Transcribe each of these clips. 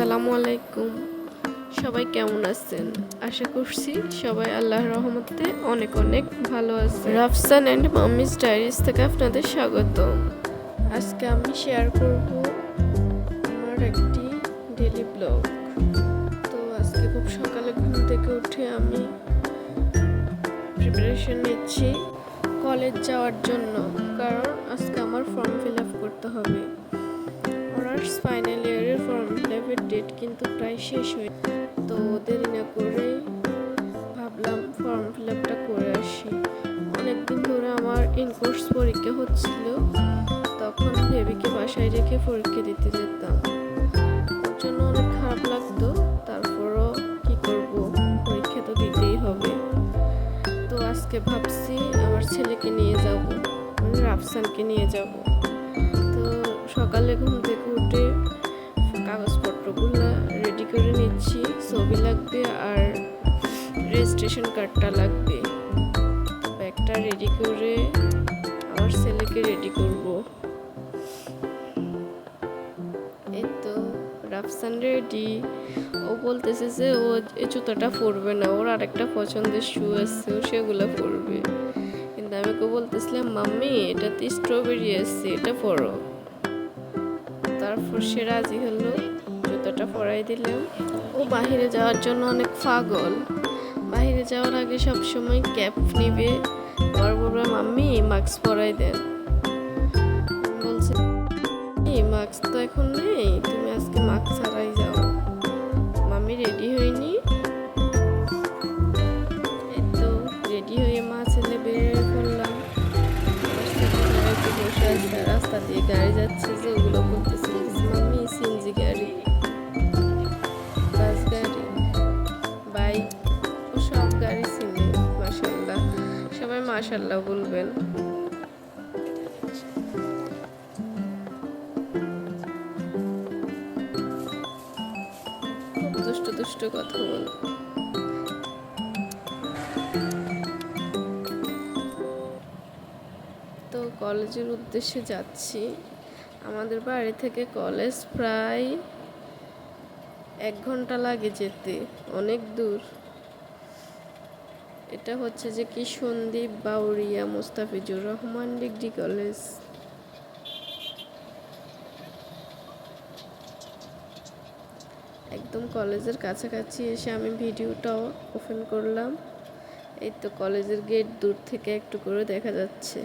আসসালামু আলাইকুম। সবাই কেমন আছেন? আশা করছি সবাই আল্লাহর রহমতে অনেক অনেক ভালো আছে রাফসান অ্যান্ড মাম্মিস ডায়েরিজ থেকে আপনাদের স্বাগত। আজকে আমি শেয়ার করব আমার একটি ডেলি ব্লগ। তো আজকে খুব সকালে ঘুম থেকে উঠে আমি প্রিপারেশন নিচ্ছি কলেজ যাওয়ার জন্য, কারণ আজকে আমার ফর্ম ফিল আপ করতে হবে। অনার্স ফাইনাল ইয়ারের ফর্ম ফিল আপের ডেট কিন্তু প্রায় শেষ হয়ে তো দেরি না করে ভাবলাম ফর্ম ফিল আপটা করে আসি। অনেকদিন ধরে আমার ইনকোর্স পরীক্ষা হচ্ছিল, তখন বেবিকে বাসায় রেখে পরীক্ষা দিতে যেতাম। ওর জন্য অনেক খারাপ লাগতো, তারপরও কি করব? পরীক্ষা তো দিতেই হবে। তো আজকে ভাবছি আমার ছেলেকে নিয়ে যাব মানে রাফসানকে নিয়ে যাব। তো সকালে ঘুম থেকে উঠে কাগজপত্রগুলো রেডি করে নিচ্ছি, ছবি লাগবে আর রেজিস্ট্রেশন কার্ডটা লাগবে। ব্যাগটা রেডি করে আমার ছেলেকে রেডি করব। এই রাফসান রেডি ও বলতেছে যে ও এই জুতাটা পরবে না, ওর আরেকটা পছন্দের শু আছে সেগুলো পরবে। কিন্তু আমি ওকে বলতেছিলাম, মাম্মি, এটাতে স্ট্রবেরি আছে, এটা পরো। তারপর রাজি হলো জুতোটা পরাই দিলাম। ও বাহিরে যাওয়ার জন্য অনেক পাগল। বাহিরে যাওয়ার আগে সব সময় ক্যাপ নিবে। আর বলবে মাম্মি মাস্ক পরাই দেন। বলছে মাস্ক তো এখন নেই, তুমি আজকে মাস্ক ছাড়াই মাসাল্লাহ বলবেন। দুষ্ট কথা তো কলেজের উদ্দেশ্যে যাচ্ছি। আমাদের বাড়ি থেকে কলেজ প্রায় এক ঘণ্টা লাগে যেতে, অনেক দূর। এটা হচ্ছে যে কি সন্দীপ বাউরিয়া মোস্তাফিজুর রহমান ডিগ্রি কলেজ। একদম কলেজের কাছাকাছি এসে আমি ভিডিওটাও ওপেন করলাম। এই তো কলেজের গেট দূর থেকে একটু করে দেখা যাচ্ছে।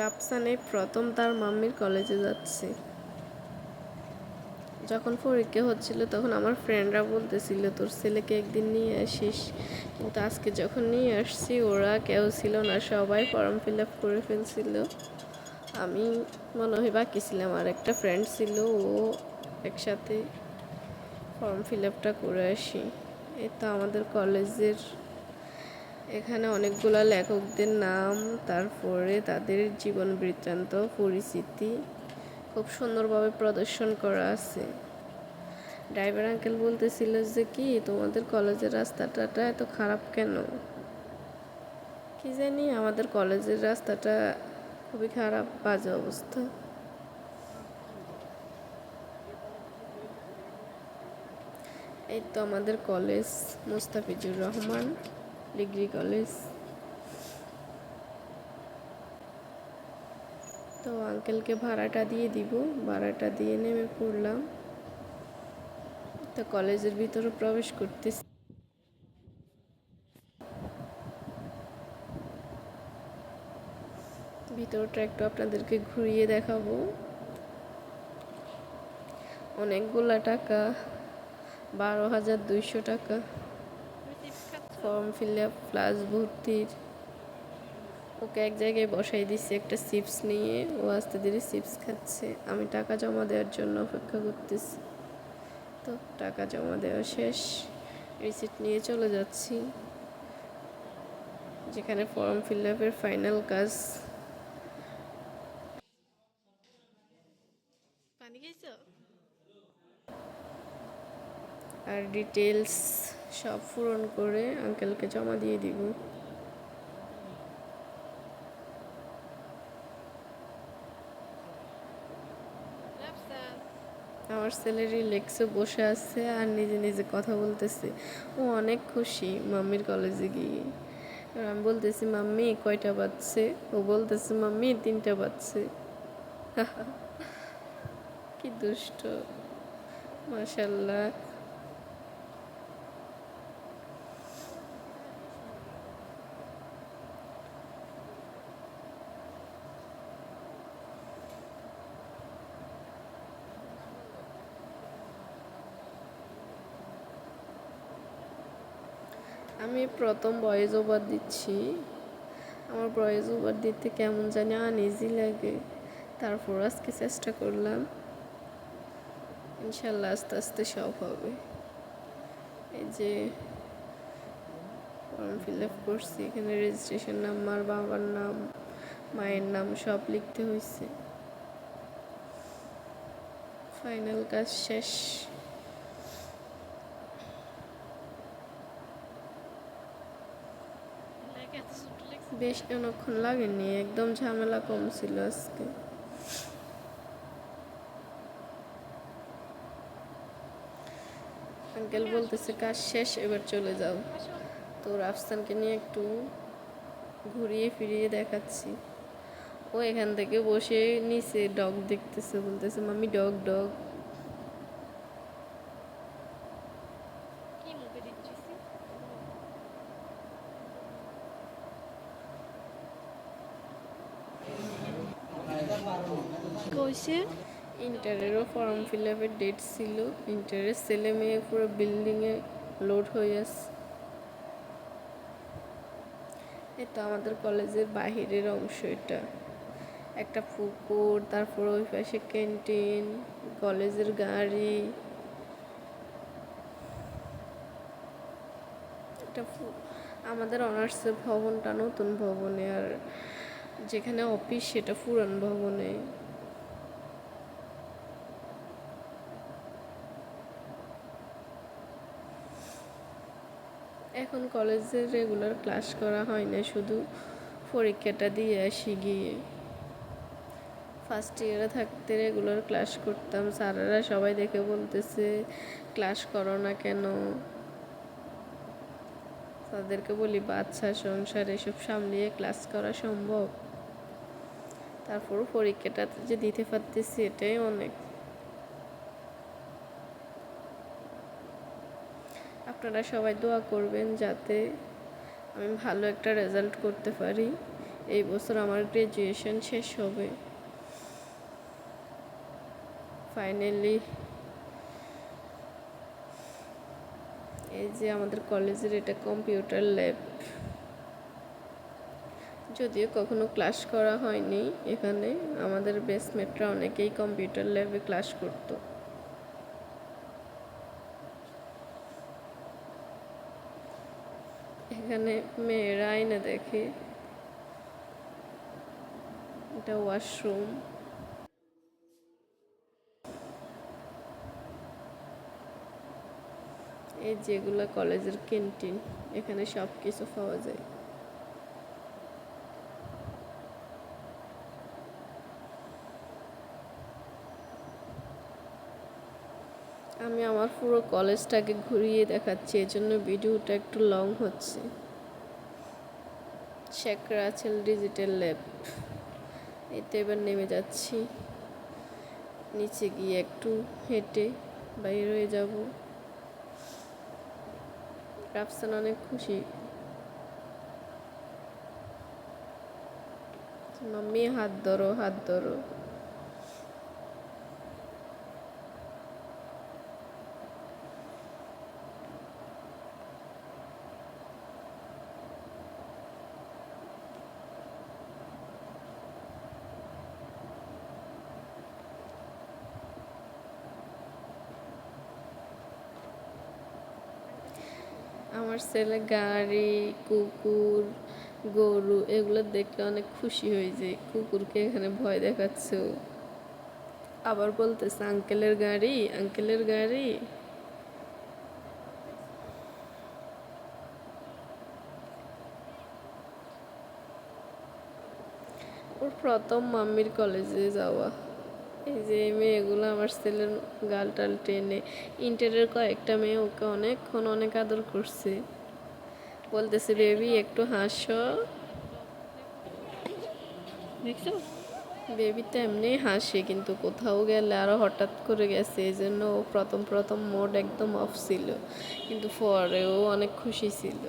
রাফসানে প্রথম তার মাম্মির কলেজে যাচ্ছে। যখন পরীক্ষা হচ্ছিল তখন আমার ফ্রেন্ডরা বলতেছিল, তোর ছেলেকে একদিন নিয়ে আসিস। কিন্তু আজকে যখন নিয়ে আসছি, ওরা কেউ ছিল না, সবাই ফর্ম ফিল আপ করে ফেলছিল। আমি মনে হয় বাকি ছিলাম, আর একটা ফ্রেন্ড ছিল, ও একসাথে ফর্ম ফিল আপটা করে আসি। এই তো আমাদের কলেজের এখানে অনেকগুলো লেখকদের নাম, তারপরে তাদের জীবন বৃত্তান্ত, পরিচিতি খুব সুন্দরভাবে প্রদর্শন করা আছে। ড্রাইভার আঙ্কেল বলতেছিল যে, কি, তোমাদের কলেজের রাস্তাটা এত খারাপ কেন? কি জানি, আমাদের কলেজের রাস্তাটা খুবই খারাপ, বাজে অবস্থা। এই তো আমাদের college, Mustafizur Rahman. Degree college. তো আঙ্কেলকে ভাড়াটা দিয়ে দিব। ভাড়াটা দিয়ে নেমে পড়লাম। তো কলেজের ভিতরে প্রবেশ করতেছি। ভিতরটা একটু আপনাদেরকে ঘুরিয়ে দেখাবো। অনেকগুলা টাকা, বারো হাজার দুইশো টাকা। ফর্ম ফিল আপ প্লাস ভর্তির। ওকে এক জায়গায় বসাই দিচ্ছে একটা চিপস নিয়ে। ও আস্তে ধীরে চিপস খাচ্ছে। আমি টাকা জমা দেওয়ার জন্য অপেক্ষা করতেছি। তো টাকা জমা দেওয়া শেষ। রিসিট নিয়ে চলে যাচ্ছি। যেখানে ফর্ম ফিল আপের ফাইনাল কাজ। আর ডিটেলস সব পূরণ করে আঙ্কেলকে জমা দিয়ে দিব। আমার ছেলে রিল্যাক্সে বসে আছে আর নিজে নিজে কথা বলতেছে। ও অনেক খুশি মাম্মির কলেজে গিয়ে। আমি বলতেছি, মাম্মি, কয়টা বাজছে? ও বলতেছে, মাম্মি, তিনটা বাজছে। কি দুষ্ট। মাশাল্লাহ আমি প্রথম ভয়েস ওভার দিচ্ছি। আমার ভয়েস ওভার দিতে কেমন জানি আনইজি লাগে। তারপর আজকে চেষ্টা করলাম। ইনশাল্লাহ আস্তে আস্তে সব হবে। এই যে ফর্ম ফিল আপ করছি, এখানে রেজিস্ট্রেশন নাম্বার বাবার নাম, মায়ের নাম সব লিখতে হয়েছে ফাইনাল কাজ শেষ। বেশ অনেকক্ষণ লাগেনি, একদম ঝামেলা কম ছিল আজকে। আঙ্কেল বলতেছে, কাজ শেষ, এবার চলে যাও। তো রাফসানকে নিয়ে একটু ঘুরিয়ে ফিরিয়ে দেখাচ্ছি। ও এখান থেকে বসে নিচে ডগ দেখতেছে, বলতেছে মামি ডগ ডগ। কইছে ইন্টারেরও ফর্ম ফিল আপের ডেট ছিল। ইন্টারের ছেলে মেয়ে পুরো বিল্ডিংয়ে লোড হয়ে আসছে এটা আমাদের কলেজের বাহিরের অংশ এটা। একটা পুকুর, তারপর ওই পাশে ক্যান্টিন কলেজের গাড়ি। একটা আমাদের অনার্সের ভবনটা নতুন ভবনে আর যেখানে অফিস সেটা পুরান ভবনে। এখন কলেজে রেগুলার ক্লাস করা হয় না, শুধু পরীক্ষাটা দিয়ে আসি গিয়ে। ফার্স্ট ইয়ারে থাকতে রেগুলার ক্লাস করতাম, স্যারেরা সবাই দেখে বলতেছে ক্লাস করো না কেন? তাদেরকে বলি, বাচ্চা সংসার, এসব সামলিয়ে ক্লাস করা সম্ভব? তারপর পরীক্ষাটা যে দিতে পারতেছি, এটাই অনেক আপনারা সবাই দোয়া করবেন যাতে আমি ভালো একটা রেজাল্ট করতে পারি। এই বছর আমার গ্র্যাজুয়েশন শেষ হবে। ফাইনালি এই যে আমাদের কলেজের এটা কম্পিউটার ল্যাব যদিও কখনো ক্লাস করা হয়নি এখানে, আমাদের বেসমেটরা অনেকেই কম্পিউটার ল্যাবে ক্লাস করতো। এখানে মেয়েরাই না দেখে। এটা ওয়াশরুম। এই যেগুলো কলেজের ক্যান্টিন, এখানে সব কিছু পাওয়া যায়। আমি আমার পুরো কলেজটাকে ঘুরিয়ে দেখাচ্ছি, এজন্য ভিডিওটা একটু লং হচ্ছে। শেখ রাছেল ডিজিটাল ল্যাব এতে এবার নেমে যাচ্ছি। নিচে গিয়ে একটু হেঁটে বাইর হয়ে যাব। রাফসান অনেক খুশি। মাম্মি, হাত ধরো হাত ধরো। আমার ছেলে গাড়ি, কুকুর, গরু এগুলো দেখলে অনেক খুশি হয়ে যায় কুকুরকে এখানে ভয় দেখাচ্ছ। আবার বলতেছে, আঙ্কেলের গাড়ি আঙ্কেলের গাড়ি। ওর প্রথম মাম্মির কলেজে যাওয়া। এই যে মেয়েগুলো আমার ছেলের গাল টাল টেনে। ইন্টারের কয়েকটা মেয়ে ওকে অনেকক্ষণ অনেক আদর করছে। বলতেছে বেবি একটু হাসো। দেখছ? বেবি তো এমনি হাসে কিন্তু কোথাও গেলে আরও হঠাৎ করে গেছে। এই জন্য ও প্রথম প্রথম মোড একদম অফ ছিল কিন্তু পরেও অনেক খুশি ছিল।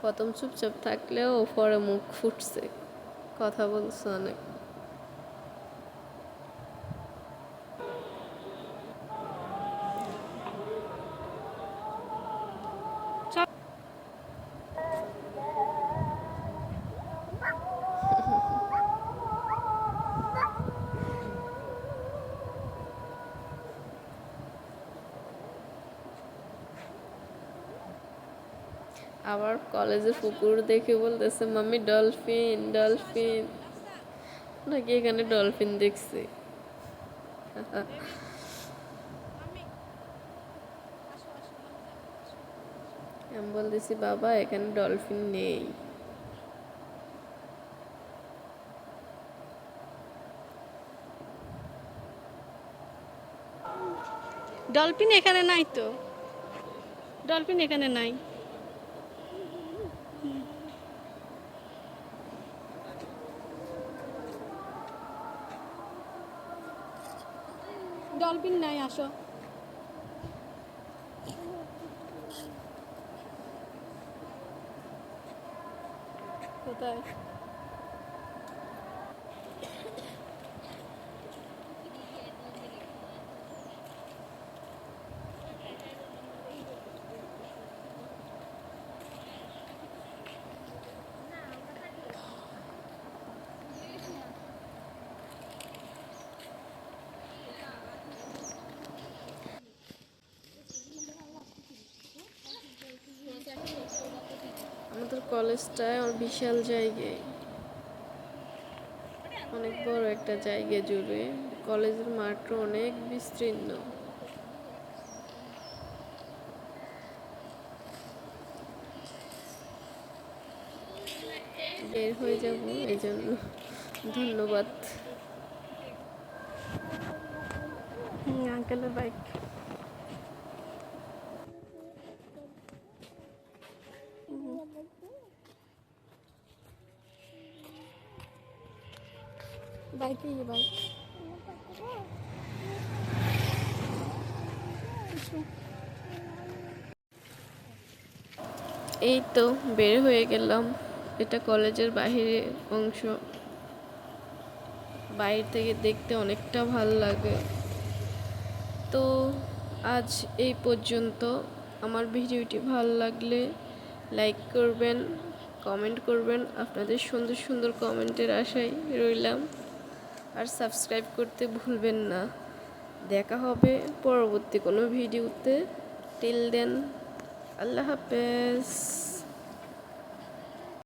প্রথম চুপচাপ থাকলেও পরে মুখ ফুটছে। কথা বলছে অনেক। আবার কলেজে পুকুর দেখে বলতেছে, মাম্মি, ডলফিন ডলফিন। নাকি এখানে ডলফিন দেখছি। আমি বলতেছি, বাবা, এখানে ডলফিন নেই। ডলফিন এখানে নাই তো। ডলফিন এখানে নাই। নাই আসো। কোথায়? আমাদের কলেজটায় আমার বিশাল জায়গায়। অনেক বড় একটা জায়গা জুড়ে। কলেজের মাঠও অনেক বিস্তীর্ণ। বের হয়ে যাব এই জন্য ধন্যবাদ আঙ্কেলের বাইক এই তো বের হয়ে গেলাম। এটা কলেজের বাহিরে অংশ। বাইরে থেকে দেখতে অনেকটা ভালো লাগে। তো আজ এই পর্যন্ত। আমার ভিডিওটি ভালো লাগলে লাইক করবেন, কমেন্ট করবেন। আপনাদের সুন্দর সুন্দর কমেন্টের আশায় রইলাম। আর সাবস্ক্রাইব করতে ভুলবেন না। দেখা হবে পরবর্তী কোনো ভিডিওতে। টিল দেন আল্লাহ হাফেজ।